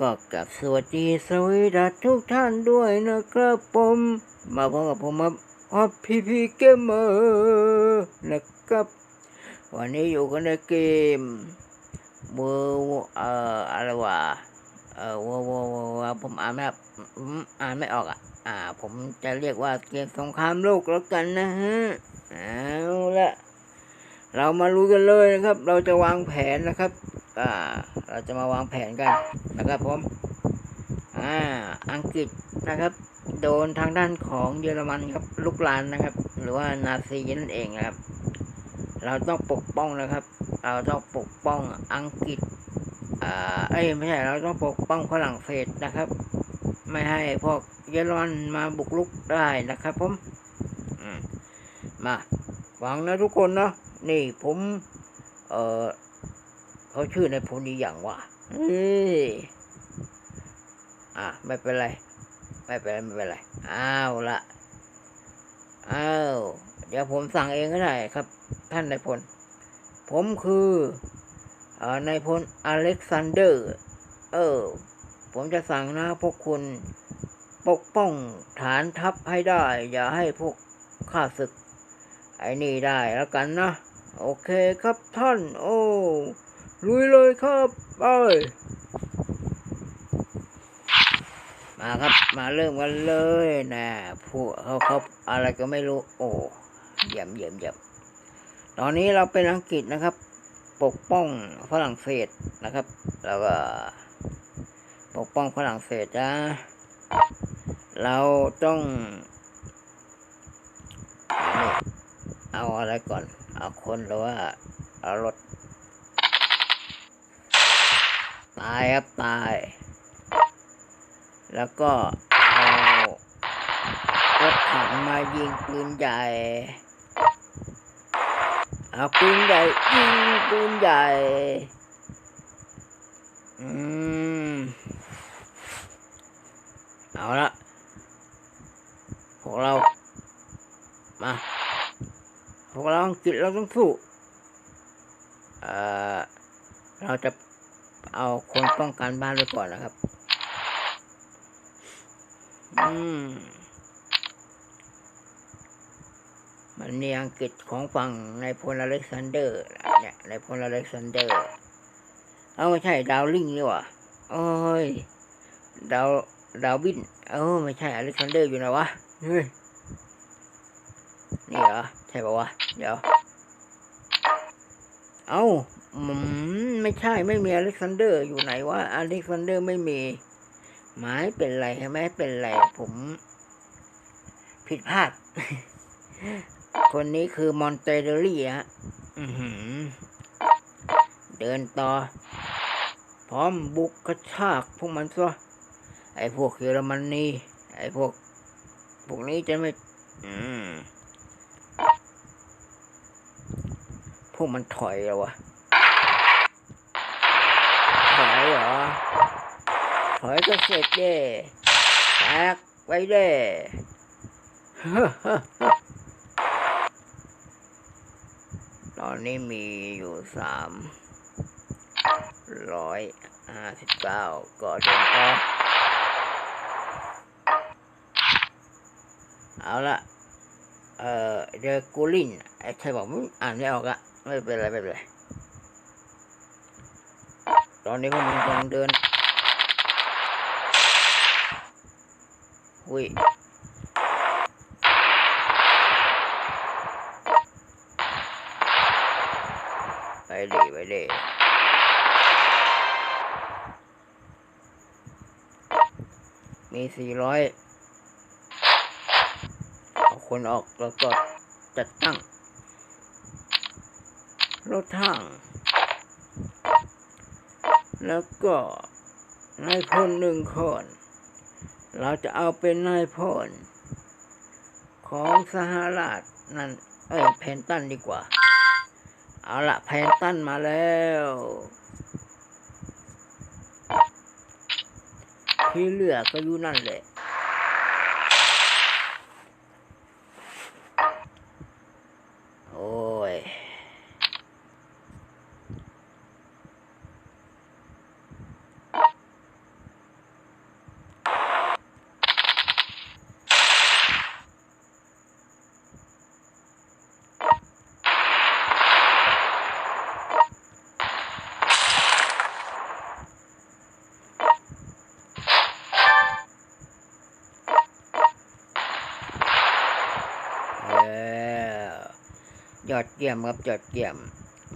ก็กับสวัสดีสวีดัสทุกท่านด้วยนะครับผม มาพบกับผมครับออฟพีพีเกมเมอร์นะครับ วันนี้อยู่กันในเกมเวอร์เอ่ออะไรวะเอ่อวอร์เวววผมอ่านไม่ออกอืมอ่านไม่ออกอะอ่า ผมจะเรียกว่าเกมสงครามโลกแล้วกันนะฮะเอาละเรามารู้กันเลยนะครับ เราจะวางแผนนะครับ อ่าเราจะมาวางแผนกันนะครับผมอ่าอังกฤษนะครับ โดนทางด้านของเยอรมันครับลุกลานนะครับ หรือว่านาซีนั่นเองนะครับ เราต้องปกป้องนะครับ เราต้องปกป้องอังกฤษอ่าเอ้ยไม่ใช่เราต้องปกป้องฝรั่งเศสนะครับ ไม่ให้พวกเยอรมันมาบุกรุกได้นะครับผมมาฟังนะทุกคนนะนี่ผมเอ่อ เขาชื่อในพลนี้อย่างว่าเอ้ยอะไม่เป็นไร ไม่เป็นไรไม่เป็นไรอ้าวละอ้าวเดี๋ยวผมสั่งเองก็ได้ครับ ท่านนายพล ผมคืออ่อนายพลอเล็กซานเดอร์ เออ ผมจะสั่งนะพวกคุณปกป้องฐานทัพให้ได้ อย่าให้พวกข้าศึก ไอ้นี่ได้แล้วกันนะ โอเคครับท่าน โอ้ ลุยเลยครับไปมาครับมาเริ่มกันเลยนะพวกเขาเขาอะไรก็ไม่รู้ โอ้เยี่ยมเยี่ยมเยี่ยมตอนนี้เราเป็นอังกฤษนะครับ ปกป้องฝรั่งเศสนะครับ แล้วก็ ปกป้องฝรั่งเศสนะเราต้อง เอาอะไรก่อน เอาคนหรือว่าเอารถ ตายครับตาย แล้วก็เอารถถังมายิงปืนใหญ่ เอาปืนใหญ่ยิงปืนใหญ่ อืม เอาละพวกเรา มาพวกเราต้องกฤษเราต้องสู้ เอ่อ เราจะ เอาคนป้องกันบ้านไว้ก่อนนะครับ อืม มันมีอังกฤษของฝั่งในพลอเล็กซานเดอร์เนี่ยในพลอเล็กซานเดอร์ เอาไม่ใช่ดาวลิงนี่วะโอ้ย ดาว ดาวบิน เออไม่ใช่อเล็กซานเดอร์อยู่ไหนวะ เฮ้ย นี่เหรอ ใช่ปะวะ เดี๋ยว เอา ไม่ใช่ไม่มีอเล็กซานเดอร์อยู่ไหนวะอเล็กซานเดอร์ไม่มีหมายเป็นไรใช่ไหมเป็นไรผม ผิดพลาด คนนี้คือมอนเตเดอรี่ฮะเดินต่อ พร้อมบุกกระชากพวกมันซะไอ้พวกเยอรมนนีไอ้พวก พวกนี้จะไม่มพวกมันถอยแล้ววะ ถอยเหรอ ถอยก็เสร็จเด้แตกไปเด้ตอนนี้มีอยู่สามร้อยห้าสิบเก้าก็เดินต่อเอาละเอ่อเดอกูลินไอ้ใครบอกไม่อ่านไม่ออกอะไม่เป็นไรไม่เป็นไรตอนนี้พวกมึงกำลังเดินุยไปดิไปดิมีสี่ร้อยเอาคนออกแล้วก็จัดตั้ง รถถังแล้วก็นายพลหนึ่งคน เราจะเอาเป็นนายพลของสหราชนั่น เอ้ยแพนตันดีกว่า เอาละแพนตันมาแล้วที่เหลือก็อยู่นั่นแหละ โอ้ย ยอดเยี่ยมครับยอดเยี่ยม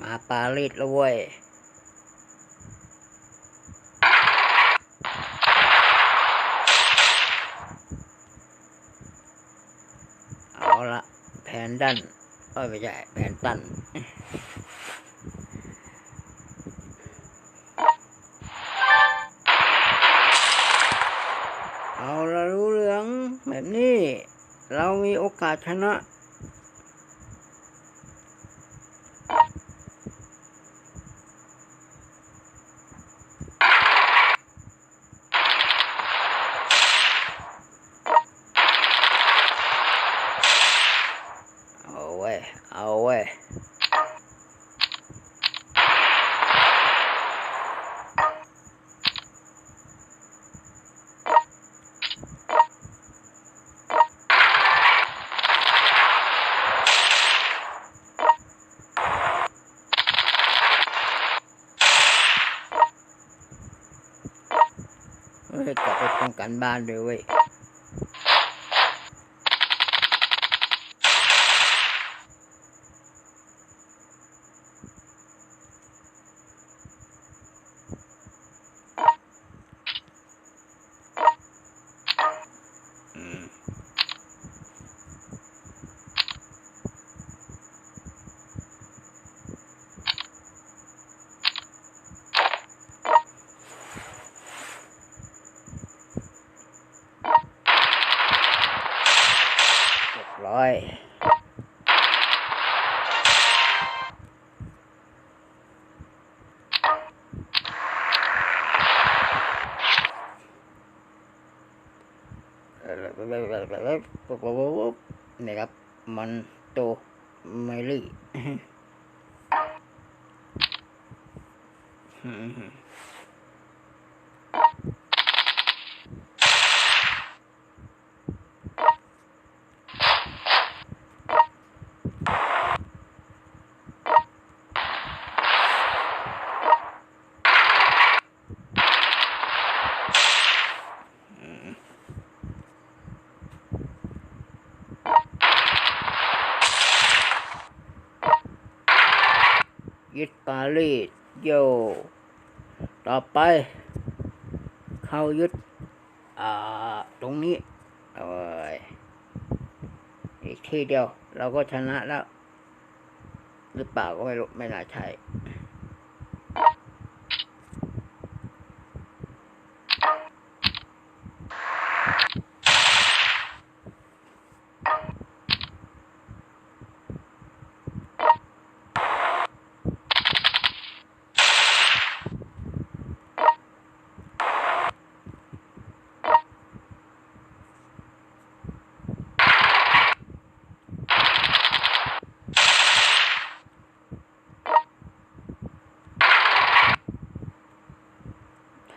มาปารีสแล้วเว้ยเอาละแผนดันเอ้ยไม่ใช่แผนตันเอาละรู้เรื่องแบบนี้ เรามีโอกาสชนะ เอาเว้ย เอาเว้ย เฮ้ย กลับไปป้องกันบ้านด้วยเว้ย นี่ครับมันโตไมลี่ ยึดปารีดโย ต่อไป เข้ายึด อ่า ตรงนี้เอ้ยอีกทีเดียว เราก็ชนะแล้ว หรือเปล่าก็ไม่รู้ ไม่น่าใช่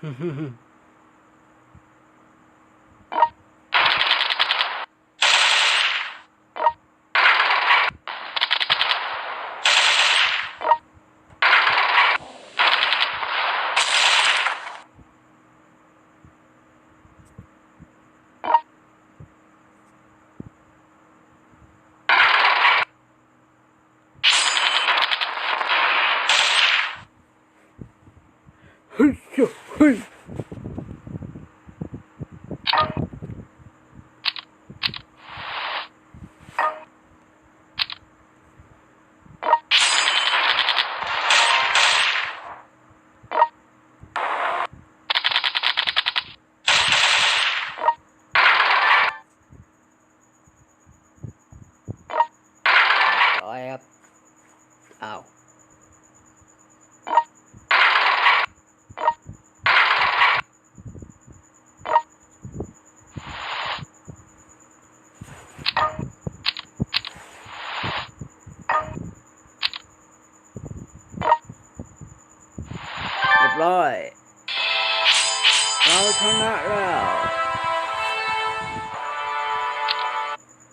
哼哼哼 แท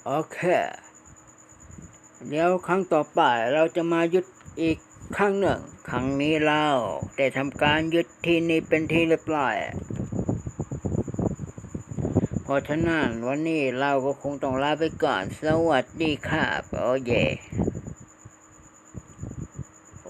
โอเค เดี๋ยวครั้งต่อไปเราจะมายึดอีกครั้งหนึ่ง ครั้งนี้เราได้ทำการยึดที่นี่เป็นที่เรียบร้อยเพราะฉะนั้นวันนี้เราก็คงต้องลาไปก่อน สวัสดีครับ โอเยโอ